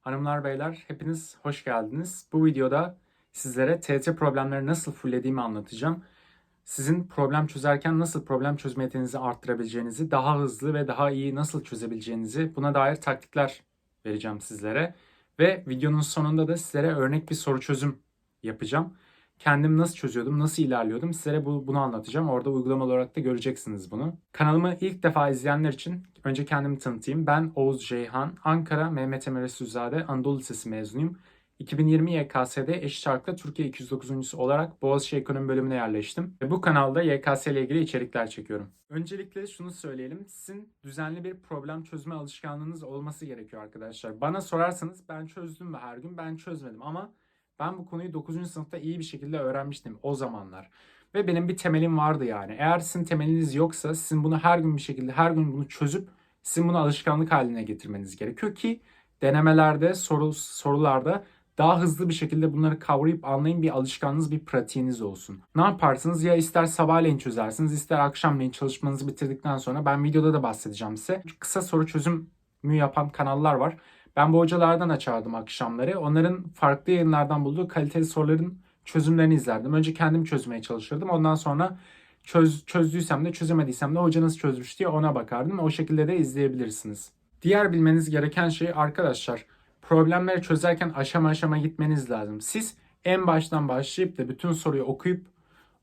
Hanımlar beyler hepiniz hoş geldiniz. Bu videoda sizlere TET problemleri nasıl fulllediğimi anlatacağım. Sizin problem çözerken nasıl problem çözme yeteneğinizi arttırabileceğinizi, daha hızlı ve daha iyi nasıl çözebileceğinizi buna dair taktikler vereceğim sizlere. Ve videonun sonunda da sizlere örnek bir soru çözüm yapacağım. Kendim nasıl çözüyordum, nasıl ilerliyordum sizlere bu, bunu anlatacağım. Orada uygulamalı olarak da göreceksiniz bunu. Kanalımı ilk defa izleyenler için önce kendimi tanıtayım. Ben Oğuz Ceyhan, Ankara Mehmet Emre Süzade Anadolu Lisesi mezunuyum. 2020 YKS'de eşit ağırlıkta Türkiye 209. olarak Boğaziçi Ekonomi bölümüne yerleştim. Ve bu kanalda YKS ile ilgili içerikler çekiyorum. Öncelikle şunu söyleyelim. Sizin düzenli bir problem çözme alışkanlığınız olması gerekiyor arkadaşlar. Bana sorarsanız ben çözdüm mü her gün? Ben çözmedim ama ben bu konuyu 9. sınıfta iyi bir şekilde öğrenmiştim o zamanlar. Ve benim bir temelim vardı yani. Eğer sizin temeliniz yoksa sizin bunu her gün bir şekilde her gün bunu çözüp sizin bunu alışkanlık haline getirmeniz gerekiyor ki denemelerde, soru sorularda daha hızlı bir şekilde bunları kavrayıp anlayın bir alışkanlığınız, bir pratiğiniz olsun. Ne yaparsınız? Ya ister sabahleyin çözersiniz, ister akşamleyin çalışmanızı bitirdikten sonra ben videoda da bahsedeceğim size. Kısa soru çözümü yapan kanallar var. Ben bu hocalardan açardım akşamları. Onların farklı yayınlardan bulduğu kaliteli soruların çözümlerini izlerdim. Önce kendim çözmeye çalışırdım. Ondan sonra çöz, çözdüysem de çözemediysem de hoca nasıl çözmüş diye ona bakardım. O şekilde de izleyebilirsiniz. Diğer bilmeniz gereken şey arkadaşlar problemleri çözerken aşama aşama gitmeniz lazım. Siz en baştan başlayıp da bütün soruyu okuyup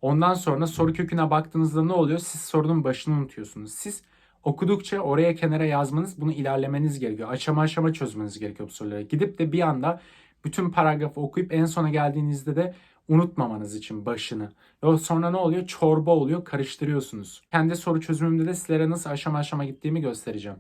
ondan sonra soru köküne baktığınızda ne oluyor? Siz sorunun başını unutuyorsunuz. Siz okudukça oraya kenara yazmanız, bunu ilerlemeniz gerekiyor. Aşama aşama çözmeniz gerekiyor bu soruları. Gidip de bir anda bütün paragrafı okuyup en sona geldiğinizde de unutmamanız için başını. Ve sonra ne oluyor? Çorba oluyor, karıştırıyorsunuz. Kendi soru çözümümde de sizlere nasıl aşama aşama gittiğimi göstereceğim.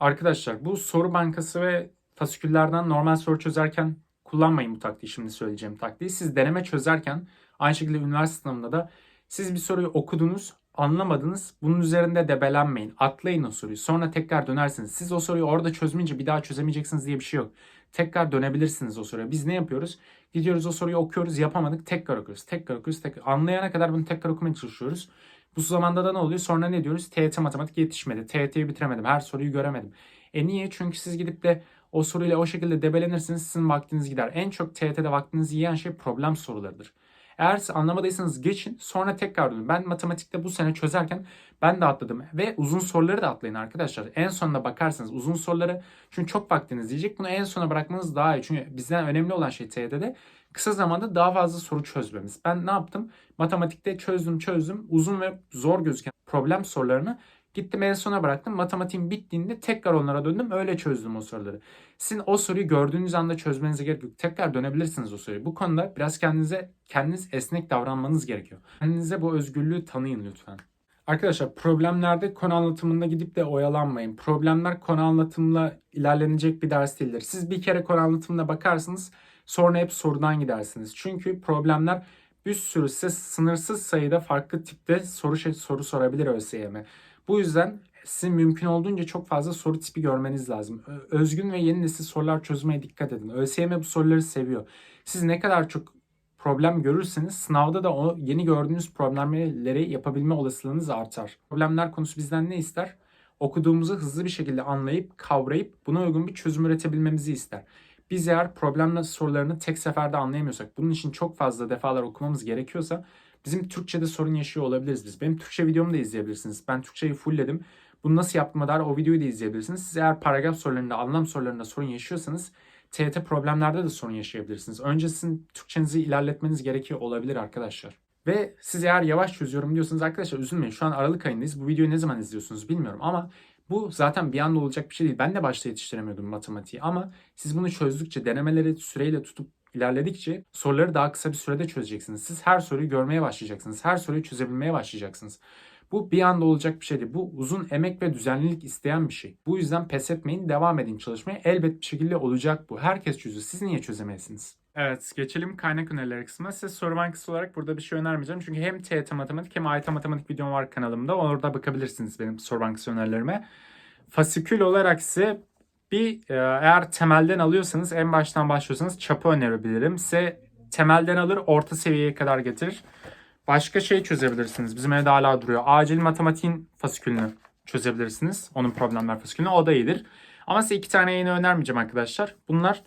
Arkadaşlar bu soru bankası ve fasiküllerden normal soru çözerken kullanmayın bu taktiği şimdi söyleyeceğim taktiği. Siz deneme çözerken aynı şekilde üniversite sınavında da siz bir soruyu okudunuz anlamadınız. Bunun üzerinde debelenmeyin. Atlayın o soruyu. Sonra tekrar dönersiniz. Siz o soruyu orada çözmeyince bir daha çözemeyeceksiniz diye bir şey yok. Tekrar dönebilirsiniz o soruya. Biz ne yapıyoruz? Gidiyoruz o soruyu okuyoruz. Yapamadık. Tekrar okuyoruz. Tekrar okuyoruz. Tekrar. Anlayana kadar bunu tekrar okumaya çalışıyoruz. Bu zamanda da ne oluyor? Sonra ne diyoruz? TYT matematik yetişmedi. TYT'yi bitiremedim. Her soruyu göremedim. E niye? Çünkü siz gidip de o soruyla o şekilde debelenirsiniz. Sizin vaktiniz gider. En çok TYT'de vaktinizi yiyen şey problem sorularıdır. Eğer anlamadıysanız geçin sonra tekrar dönün. Ben matematikte bu sene çözerken ben de atladım. Ve uzun soruları da atlayın arkadaşlar. En sonuna bakarsınız uzun soruları çünkü çok vaktiniz diyecek. Bunu en sona bırakmanız daha iyi. Çünkü bizden önemli olan şey TYT'de kısa zamanda daha fazla soru çözmemiz. Ben ne yaptım? Matematikte çözdüm çözdüm. Uzun ve zor gözüken problem sorularını Gittim en sona bıraktım. Matematiğim bittiğinde tekrar onlara döndüm. Öyle çözdüm o soruları. Sizin o soruyu gördüğünüz anda çözmenize gerek yok. Tekrar dönebilirsiniz o soruyu. Bu konuda biraz kendinize kendiniz esnek davranmanız gerekiyor. Kendinize bu özgürlüğü tanıyın lütfen. Arkadaşlar problemlerde konu anlatımında gidip de oyalanmayın. Problemler konu anlatımla ilerlenecek bir ders değildir. Siz bir kere konu anlatımına bakarsınız sonra hep sorudan gidersiniz. Çünkü problemler bir sürü size sınırsız sayıda farklı tipte soru şey, soru sorabilir ÖSYM. Bu yüzden sizin mümkün olduğunca çok fazla soru tipi görmeniz lazım. Özgün ve yeni nesil sorular çözmeye dikkat edin. ÖSYM bu soruları seviyor. Siz ne kadar çok problem görürseniz sınavda da o yeni gördüğünüz problemleri yapabilme olasılığınız artar. Problemler konusu bizden ne ister? Okuduğumuzu hızlı bir şekilde anlayıp, kavrayıp buna uygun bir çözüm üretebilmemizi ister. Biz eğer problem sorularını tek seferde anlayamıyorsak, bunun için çok fazla defalar okumamız gerekiyorsa Bizim Türkçe'de sorun yaşıyor olabiliriz biz. Benim Türkçe videomu da izleyebilirsiniz. Ben Türkçeyi fullledim. Bunu nasıl yaptığıma dair o videoyu da izleyebilirsiniz. Siz eğer paragraf sorularında, anlam sorularında sorun yaşıyorsanız TYT problemlerde de sorun yaşayabilirsiniz. Önce sizin Türkçenizi ilerletmeniz gerekiyor olabilir arkadaşlar. Ve siz eğer yavaş çözüyorum diyorsanız arkadaşlar üzülmeyin. Şu an Aralık ayındayız. Bu videoyu ne zaman izliyorsunuz bilmiyorum ama bu zaten bir anda olacak bir şey değil. Ben de başta yetiştiremiyordum matematiği ama siz bunu çözdükçe, denemeleri süreyle tutup ilerledikçe soruları daha kısa bir sürede çözeceksiniz. Siz her soruyu görmeye başlayacaksınız. Her soruyu çözebilmeye başlayacaksınız. Bu bir anda olacak bir şey değil. Bu uzun emek ve düzenlilik isteyen bir şey. Bu yüzden pes etmeyin, devam edin çalışmaya. Elbet bir şekilde olacak bu. Herkes çözüyor. Siz niye çözemezsiniz? Evet, geçelim kaynak önerileri kısmına. Size soru bankası olarak burada bir şey önermeyeceğim. Çünkü hem TYT Matematik hem AYT Matematik videom var kanalımda. Orada bakabilirsiniz benim soru bankası önerilerime. Fasikül olarak ise bir e, eğer temelden alıyorsanız en baştan başlıyorsanız çapı önerebilirim. Size temelden alır orta seviyeye kadar getirir. Başka şey çözebilirsiniz. Bizim evde hala duruyor. Acil matematiğin fasikülünü çözebilirsiniz. Onun problemler fasikülünü. O da iyidir. Ama size iki tane yayını önermeyeceğim arkadaşlar. Bunlar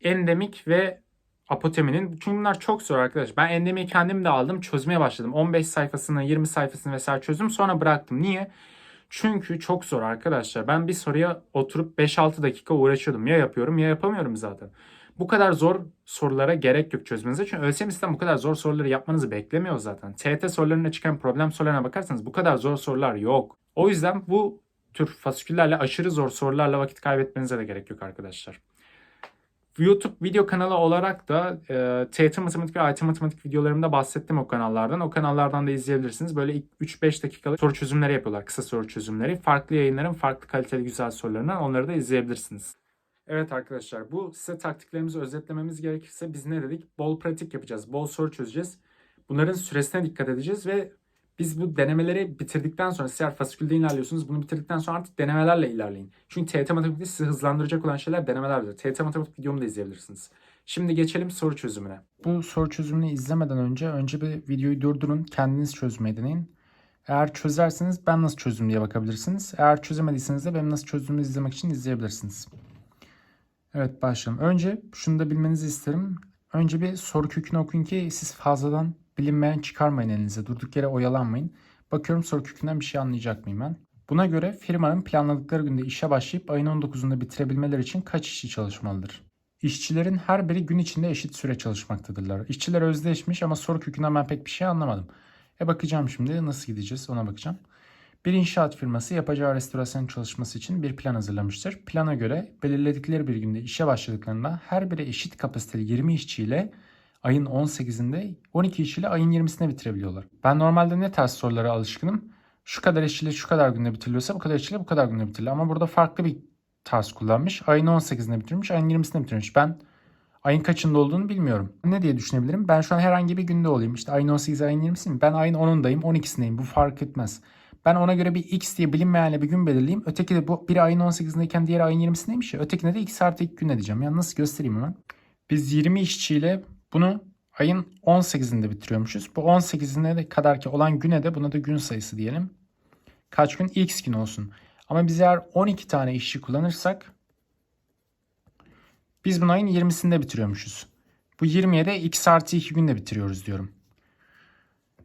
endemik ve apoteminin. Çünkü bunlar çok zor arkadaş. Ben endemiği kendim de aldım. Çözmeye başladım. 15 sayfasını, 20 sayfasını vesaire çözdüm. Sonra bıraktım. Niye? Çünkü çok zor arkadaşlar. Ben bir soruya oturup 5-6 dakika uğraşıyordum. Ya yapıyorum ya yapamıyorum zaten. Bu kadar zor sorulara gerek yok çözmenize. Çünkü ÖSYM sistem bu kadar zor soruları yapmanızı beklemiyor zaten. TET sorularına çıkan problem sorularına bakarsanız bu kadar zor sorular yok. O yüzden bu tür fasiküllerle aşırı zor sorularla vakit kaybetmenize de gerek yok arkadaşlar. YouTube video kanalı olarak da e, TYT matematik ve IT matematik videolarımda bahsettim o kanallardan. O kanallardan da izleyebilirsiniz. Böyle 3-5 dakikalık soru çözümleri yapıyorlar. Kısa soru çözümleri. Farklı yayınların farklı kaliteli güzel sorularından onları da izleyebilirsiniz. Evet arkadaşlar bu size taktiklerimizi özetlememiz gerekirse biz ne dedik? Bol pratik yapacağız. Bol soru çözeceğiz. Bunların süresine dikkat edeceğiz ve biz bu denemeleri bitirdikten sonra siz eğer fasikülde ilerliyorsunuz bunu bitirdikten sonra artık denemelerle ilerleyin. Çünkü TYT matematikte sizi hızlandıracak olan şeyler denemelerdir. TYT matematik videomu da izleyebilirsiniz. Şimdi geçelim soru çözümüne. Bu soru çözümünü izlemeden önce önce bir videoyu durdurun. Kendiniz çözmeyi deneyin. Eğer çözerseniz ben nasıl çözdüm diye bakabilirsiniz. Eğer çözemediyseniz de benim nasıl çözdüğümü izlemek için izleyebilirsiniz. Evet başlayalım. Önce şunu da bilmenizi isterim. Önce bir soru kökünü okuyun ki siz fazladan bilinmeyen çıkarmayın elinize. Durduk yere oyalanmayın. Bakıyorum soru kökünden bir şey anlayacak mıyım ben? Buna göre firmanın planladıkları günde işe başlayıp ayın 19'unda bitirebilmeleri için kaç işçi çalışmalıdır? İşçilerin her biri gün içinde eşit süre çalışmaktadırlar. İşçiler özdeşmiş ama soru kökünden ben pek bir şey anlamadım. E bakacağım şimdi nasıl gideceğiz ona bakacağım. Bir inşaat firması yapacağı restorasyon çalışması için bir plan hazırlamıştır. Plana göre belirledikleri bir günde işe başladıklarında her biri eşit kapasiteli 20 işçiyle ayın 18'inde 12 işçiyle ayın 20'sinde bitirebiliyorlar. Ben normalde ne tarz sorulara alışkınım? Şu kadar işçiyle şu kadar günde bitiriliyorsa bu kadar işçiyle bu kadar günde bitiriliyor. Ama burada farklı bir tarz kullanmış. Ayın 18'inde bitirmiş, ayın 20'sinde bitirmiş. Ben ayın kaçında olduğunu bilmiyorum. Ne diye düşünebilirim? Ben şu an herhangi bir günde olayım. İşte ayın 18'i ayın 20'si mi? Ben ayın 10'undayım, 12'sindeyim. Bu fark etmez. Ben ona göre bir x diye bilinmeyenle bir gün belirleyeyim. Öteki de bu biri ayın 18'indeyken diğeri ayın 20'sindeymiş ya. Ötekine de x artı 2 gün edeceğim. Yani nasıl göstereyim hemen. Biz 20 işçiyle bunu ayın 18'inde bitiriyormuşuz. Bu 18'ine de kadar ki olan güne de buna da gün sayısı diyelim. Kaç gün? X gün olsun. Ama biz eğer 12 tane işçi kullanırsak biz bunu ayın 20'sinde bitiriyormuşuz. Bu 20'ye de x artı 2 günde bitiriyoruz diyorum.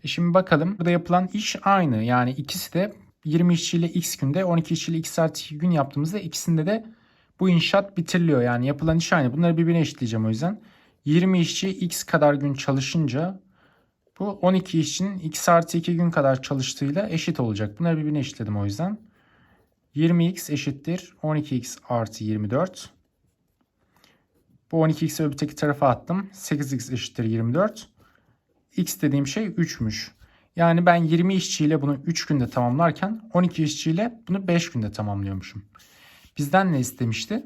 E şimdi bakalım. Burada yapılan iş aynı. Yani ikisi de 20 işçiyle x günde 12 işçiyle x artı 2 gün yaptığımızda ikisinde de bu inşaat bitiriliyor. Yani yapılan iş aynı. Bunları birbirine eşitleyeceğim o yüzden. 20 işçi x kadar gün çalışınca bu 12 işçinin x artı 2 gün kadar çalıştığıyla eşit olacak. Bunları birbirine eşitledim o yüzden. 20x eşittir 12x artı 24. Bu 12x'i öbürteki tarafa attım. 8x eşittir 24. X dediğim şey 3'müş. Yani ben 20 işçiyle bunu 3 günde tamamlarken 12 işçiyle bunu 5 günde tamamlıyormuşum. Bizden ne istemişti?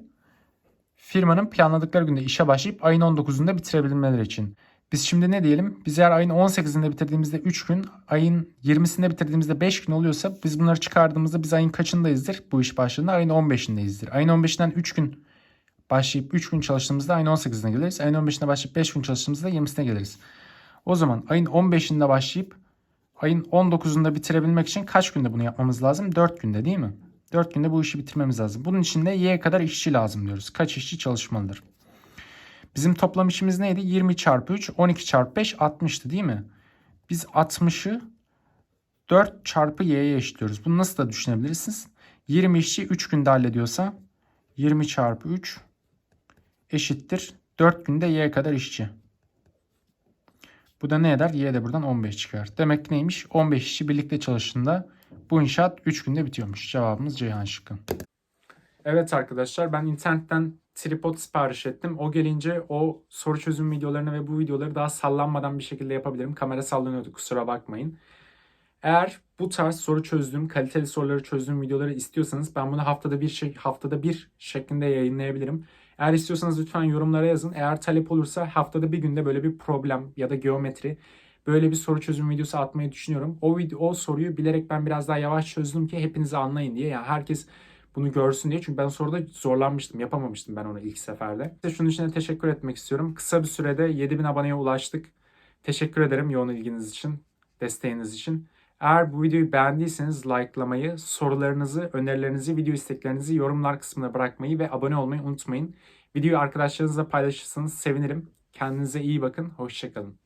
Firmanın planladıkları günde işe başlayıp ayın 19'unda bitirebilmeleri için. Biz şimdi ne diyelim? Biz eğer ayın 18'inde bitirdiğimizde 3 gün, ayın 20'sinde bitirdiğimizde 5 gün oluyorsa biz bunları çıkardığımızda biz ayın kaçındayızdır? Bu iş başladığında ayın 15'indeyizdir. Ayın 15'inden 3 gün başlayıp 3 gün çalıştığımızda ayın 18'ine geliriz. Ayın 15'inde başlayıp 5 gün çalıştığımızda 20'sine geliriz. O zaman ayın 15'inde başlayıp ayın 19'unda bitirebilmek için kaç günde bunu yapmamız lazım? 4 günde değil mi? 4 günde bu işi bitirmemiz lazım. Bunun için de y kadar işçi lazım diyoruz. Kaç işçi çalışmalıdır? Bizim toplam işimiz neydi? 20 çarpı 3, 12 çarpı 5, 60'tı değil mi? Biz 60'ı 4 çarpı y'ye eşitliyoruz. Bunu nasıl da düşünebilirsiniz? 20 işçi 3 günde hallediyorsa 20 çarpı 3 eşittir. 4 günde y kadar işçi. Bu da ne eder? Y de buradan 15 çıkar. Demek neymiş? 15 işçi birlikte çalıştığında bu inşaat 3 günde bitiyormuş. Cevabımız Ceyhan şıkkı. Evet arkadaşlar ben internetten tripod sipariş ettim. O gelince o soru çözüm videolarını ve bu videoları daha sallanmadan bir şekilde yapabilirim. Kamera sallanıyordu kusura bakmayın. Eğer bu tarz soru çözdüğüm, kaliteli soruları çözdüğüm videoları istiyorsanız ben bunu haftada bir şey, haftada bir şeklinde yayınlayabilirim. Eğer istiyorsanız lütfen yorumlara yazın. Eğer talep olursa haftada bir günde böyle bir problem ya da geometri böyle bir soru çözüm videosu atmayı düşünüyorum. O video, o soruyu bilerek ben biraz daha yavaş çözdüm ki hepinizi anlayın diye. Yani herkes bunu görsün diye. Çünkü ben soruda zorlanmıştım. Yapamamıştım ben onu ilk seferde. İşte şunun için de teşekkür etmek istiyorum. Kısa bir sürede 7000 aboneye ulaştık. Teşekkür ederim yoğun ilginiz için, desteğiniz için. Eğer bu videoyu beğendiyseniz likelamayı, sorularınızı, önerilerinizi, video isteklerinizi yorumlar kısmına bırakmayı ve abone olmayı unutmayın. Videoyu arkadaşlarınızla paylaşırsanız sevinirim. Kendinize iyi bakın. Hoşçakalın.